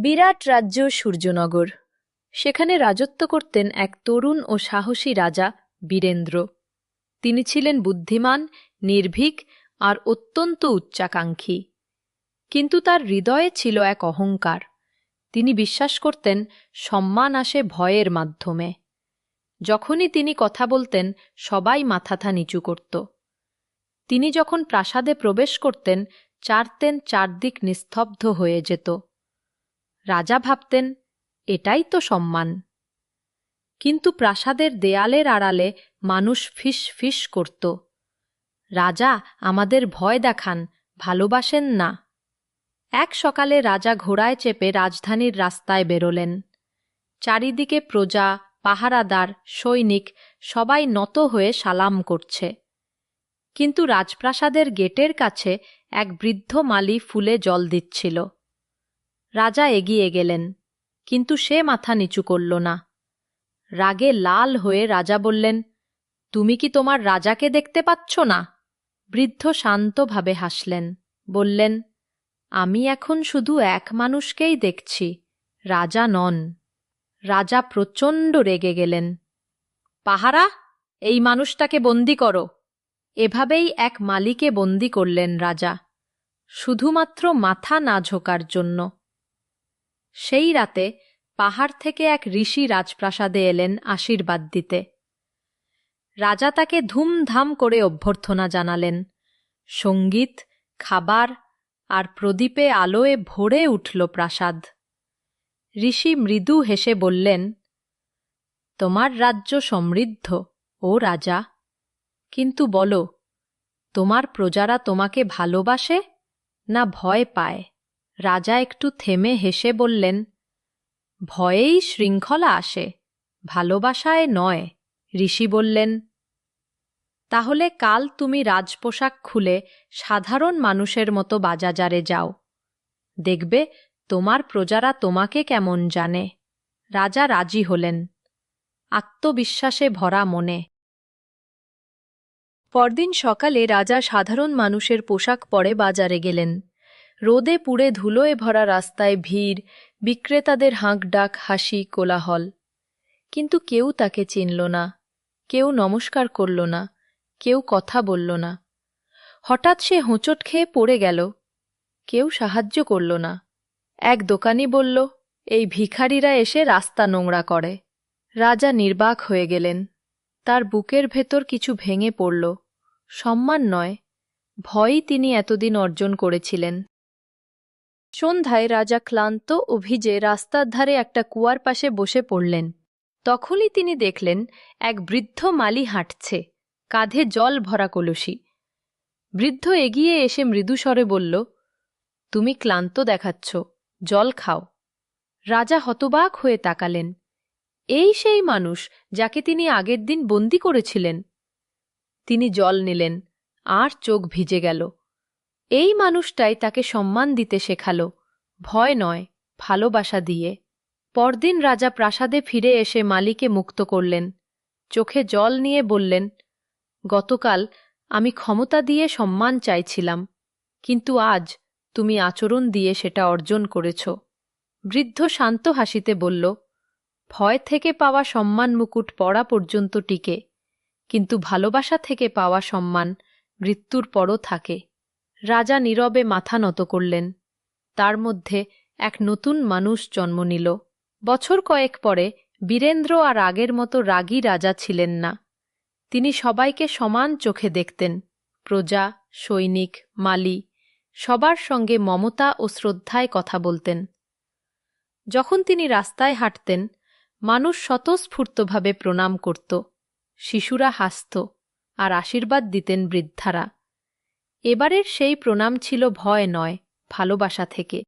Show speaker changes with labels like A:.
A: বিরাট রাজ্য সূর্যনগর। সেখানে রাজত্ব করতেন এক তরুণ ও সাহসী রাজা বীরেন্দ্র। তিনি ছিলেন বুদ্ধিমান, নির্ভীক আর অত্যন্ত উচ্চাকাঙ্ক্ষী। কিন্তু তার হৃদয়ে ছিল এক অহংকার। তিনি বিশ্বাস করতেন সম্মান আসে ভয়ের মাধ্যমে। যখনই তিনি কথা বলতেন, সবাই মাথাথা নিচু করত। তিনি যখন প্রাসাদে প্রবেশ করতেন, চারতেন চারদিক নিস্তব্ধ হয়ে যেত। রাজা ভাবতেন, এটাই তো সম্মান। কিন্তু প্রাসাদের দেয়ালের আড়ালে মানুষ ফিস ফিস করত। রাজা, আমাদের ভয় দেখান, ভালোবাসেন না। এক সকালে রাজা ঘোড়ায় চেপে রাজধানীর রাস্তায় বেরোলেন। চারিদিকে প্রজা, পাহারাদার, সৈনিক সবাই নত হয়ে সালাম করছে। কিন্তু রাজপ্রাসাদের গেটের কাছে এক বৃদ্ধ মালি ফুলে জল দিচ্ছিল। রাজা এগিয়ে গেলেন, কিন্তু সে মাথা নিচু করল না। রাগে লাল হয়ে রাজা বললেন, তুমি কি তোমার রাজাকে দেখতে পাচ্ছ না? বৃদ্ধ শান্তভাবে হাসলেন, বললেন, আমি এখন শুধু এক মানুষকেই দেখছি, রাজা নন। রাজা প্রচণ্ড রেগে গেলেন, পাহারা, এই মানুষটাকে বন্দি করো। এভাবেই এক মালিকে বন্দি করলেন রাজা, শুধুমাত্র মাথা না ঝোকার জন্য। সেই রাতে পাহাড় থেকে এক ঋষি রাজপ্রাসাদে এলেন আশীর্বাদ দিতে। রাজা তাকে ধুমধাম করে অভ্যর্থনা জানালেন। সংগীত, খাবার আর প্রদীপে আলোয় ভরে উঠল প্রাসাদ। ঋষি মৃদু হেসে বললেন, তোমার রাজ্য সমৃদ্ধ, ও রাজা। কিন্তু বলো, তোমার প্রজারা তোমাকে ভালোবাসে না ভয় পায়? রাজা একটু থেমে হেসে বললেন, ভয়েই শৃঙ্খলা আসে, ভালোবাসায় নয়। ঋষি বললেন, তাহলে কাল তুমি রাজপোশাক খুলে সাধারণ মানুষের মতো বাজাজারে যাও। দেখবে তোমার প্রজারা তোমাকে কেমন জানে। রাজা রাজি হলেন, আত্মবিশ্বাসে ভরা মনে। পরদিন সকালে রাজা সাধারণ মানুষের পোশাক পরে বাজারে গেলেন। রোদে পুড়ে ধুলোয় ভরা রাস্তায় ভিড়, বিক্রেতাদের হাঁকডাক হাসি, কোলাহল। কিন্তু কেউ তাকে চিনল না, কেউ নমস্কার করল না, কেউ কথা বলল না। হঠাৎ সে হোঁচট খেয়ে পড়ে গেল, কেউ সাহায্য করল না। এক দোকানি বলল, এই ভিখারিরা এসে রাস্তা নোংরা করে। রাজা নির্বাক হয়ে গেলেন। তার বুকের ভেতর কিছু ভেঙে পড়ল। সম্মান নয়, ভয়ই তিনি এতদিন অর্জন করেছিলেন। সন্ধ্যায় রাজা ক্লান্ত ও ভিজে রাস্তার ধারে একটা কুয়ার পাশে বসে পড়লেন। তখনই তিনি দেখলেন, এক বৃদ্ধ মালি হাঁটছে। কাঁধে জল ভরা কলসি। বৃদ্ধ এগিয়ে এসে মৃদুস্বরে বলল, তুমি ক্লান্ত দেখাচ্ছ, জল খাও। রাজা হতবাক হয়ে তাকালেন। এই সেই মানুষ যাকে তিনি আগের দিন বন্দি করেছিলেন? তিনি জল নিলেন, আর চোখ ভিজে গেল। এই মানুষটাই তাকে সম্মান দিতে শেখালো, ভয় নয়, ভালোবাসা দিয়ে। পরদিন রাজা প্রাসাদে ফিরে এসে মালিকে মুক্ত করলেন। চোখে জল নিয়ে বললেন, গতকাল আমি ক্ষমতা দিয়ে সম্মান চাইছিলাম, কিন্তু আজ তুমি আচরণ দিয়ে সেটা অর্জন করেছ। বৃদ্ধ শান্ত হাসিতে বলল, ভয় থেকে পাওয়া সম্মান মুকুট পড়া পর্যন্ত টিকে, কিন্তু ভালোবাসা থেকে পাওয়া সম্মান মৃত্যুর পরও থাকে। রাজা নীরবে মাথা নত করলেন। তার মধ্যে এক নতুন মানুষ জন্ম নিল। বছর কয়েক পরে বীরেন্দ্র আর আগের মতো রাগী রাজা ছিলেন না। তিনি সবাইকে সমান চোখে দেখতেন, প্রজা, সৈনিক, মালি, সবার সঙ্গে মমতা ও শ্রদ্ধায় কথা বলতেন। যখন তিনি রাস্তায় হাঁটতেন, মানুষ স্বতঃস্ফূর্তভাবে প্রণাম করত, শিশুরা হাসত আর আশীর্বাদ দিতেন বৃদ্ধারা। এবারের সেই প্রণাম ছিল ভয় নয় ভালোবাসা থেকে।